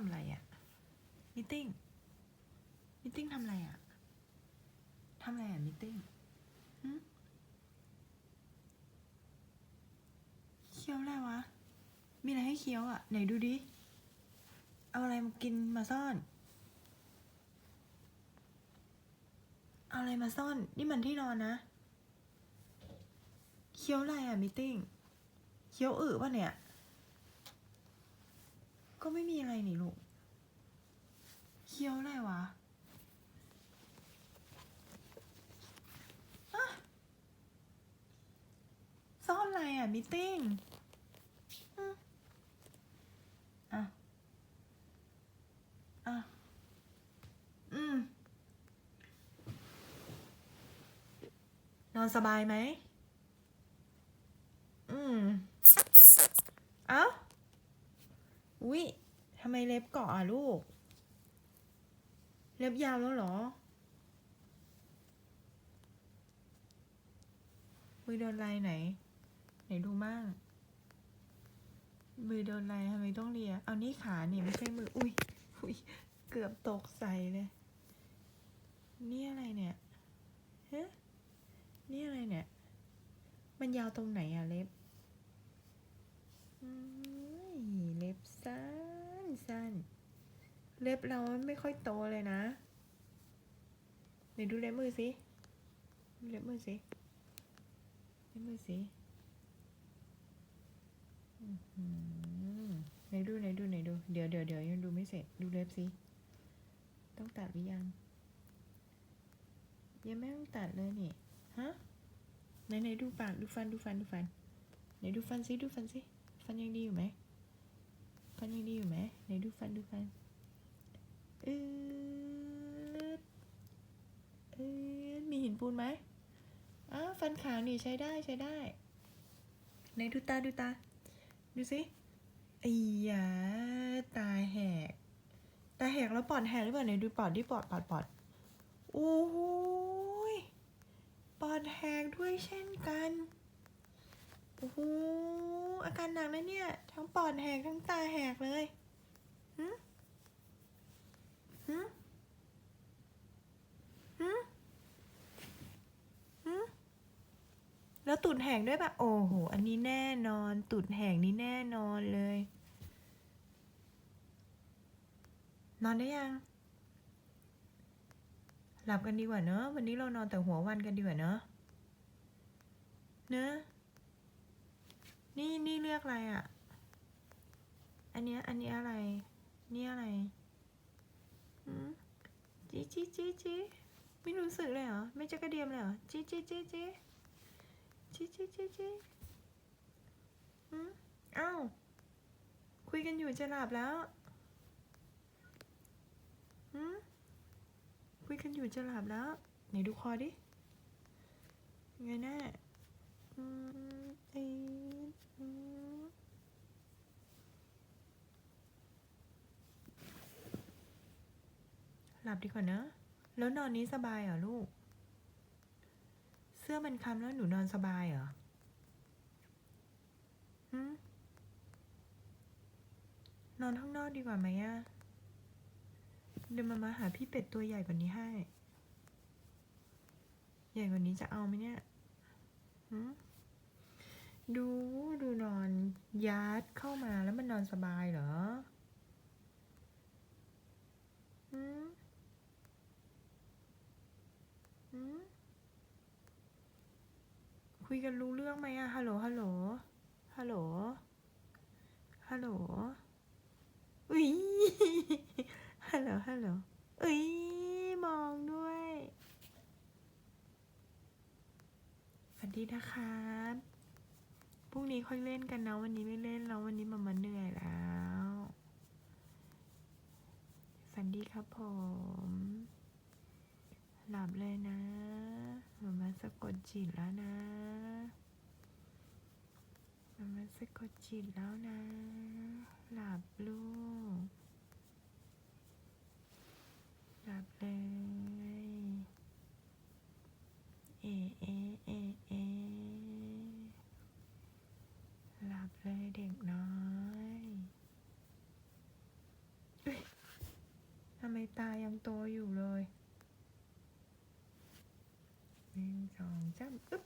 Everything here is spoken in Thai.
ำอะไรอะมิทติ้งมิทติ้งทำอะไรอะทำอะไรอะมิทติ้งเคี้ยวอะไรวะ มีอะไรให้เคี้ยวอะไหนดูดิ เอาอะไรมากินมาซ่อนเอาอะไรมาซ่อน นี่มันที่นอนนะ เคี้ยวอะไรอะมิทติ้ง เคี้ยวอึป่ะเนี่ย ก็ไม่มีอะไรนี่ลูก เคี้ยวอะไรวะอะซ่อนอะไรอะมิติ้งอะ อะ อืม นอนสบายไหม อืม เอ้า อุ๊ยทำไมเล็บเกาะอะลูก เล็บยาวแล้วเหรอมือโดนลายไหน ไหนดูบ้างมือโดนลายทำไมต้องเลีย เอานี่ขาเนี่ยไม่ใช่มือ อุ้ยอุ้ยเกือบตกใส่เลย นี่อะไรเนี่ยฮะนี่อะไรเนี่ย มันยาวตรงไหนอะเล็บ อืมเล็บสั้นสั้น เล็ บเราไม่ค่อยโตเลยนะไหนดูเล็บมือสิดูเล็บมือสิเล็บมือสิไหนดูไหนดูไหนดู เดี๋ยวเดี๋ยวเดี๋ยวยังดูไม่เสร็จ ดูเล็บสิ ต้องตัดหรือยัง ยังไม่ต้องตัดเลยนี่ ฮะ ไหนไหนดูปาก ดูฟัน ดูฟัน ดูฟัน ไหนดูฟันสิ ดูฟันสิ ฟันยังดีอยู่ไหม ฟันยังดีอยู่ไหม ไหนดูฟัน ดูฟัน อืดอืดมีหินปูนไหมอ้าวฟันขาวนี่ใช้ได้ใช้ได้ไหนดูตาดูตา ดูสิไอ้ยาตาแหก ตาแหกแล้วปอดแหกหรือเปล่าไหนดูปอดดิปอดปอดปอดโอ้โหยปอดแหกด้วยเช่นกันโอ้โหอาการหนักนะเนี่ย ทั้งปอดแหกทั้งตาแหกเลยหืม หืมหืมหืมแล้วตุดแหกด้วยปะโอ้โห อันนี้แน่นอน ตุดแหกนี่แน่นอนเลย นอนได้ยัง หลับกันดีกว่าเนอะ วันนี้เรานอนแต่หัววันกันดีกว่าเนอะเนอะนี่นี่เลือกอะไรอะ อันเนี้ยอันนี้อะไร นี่อะไร จีจีจีจีไม่รู้สึกเลยเหรอ ไม่จะกระเดียมเลยเหรอจีจีจีจีจีจีจีจีหืมอ้าวคุยกันอยู่จะหลับแล้วหืมคุยกันอยู่จะหลับแล้ว ไหนดูคอดิ ไงแน่อืมเอ็ดอืมหลั บดีกว่าเนอะ แล้วนอนนี้สบายเหรอลูก เสื้อมันคำแล้วหนูนอนสบายเหรอหืมนอนข้างนอกดีกว่าไหมอะเดี๋ยวมามาหาพี่เป็ดตัวใหญ่กว่านี้ให้ ใหญ่กว่านี้จะเอาไหมเนี่ยหืมดูดูนอนยัดเข้ามาแล้วมันนอนสบายเหรอหืมหืม คุยกันรู้เรื่องไหมอะฮัลโหล ฮัลโหล ฮัลโหล ฮัลโหล อุ้ย ฮัลโหล ฮัลโหล อุ้ย มองด้วยสวัสดีนะครับพรุ่งนี้ค่อยเล่นกันนะ วันนี้ไม่เล่นแล้ววันนี้มามาเหนื่อยแล้วฝันดีครับผม หลับเลยนะ มามาสะกดจิตแล้วนะมามาสะกดจิตแล้วนะ หลับลูก หลับเลย เอเอเอเอหลับเลยเด็กน้อยอุ๊ยำไมตายังโตอยู่เลย หนึ่งสองสามอึ๊บ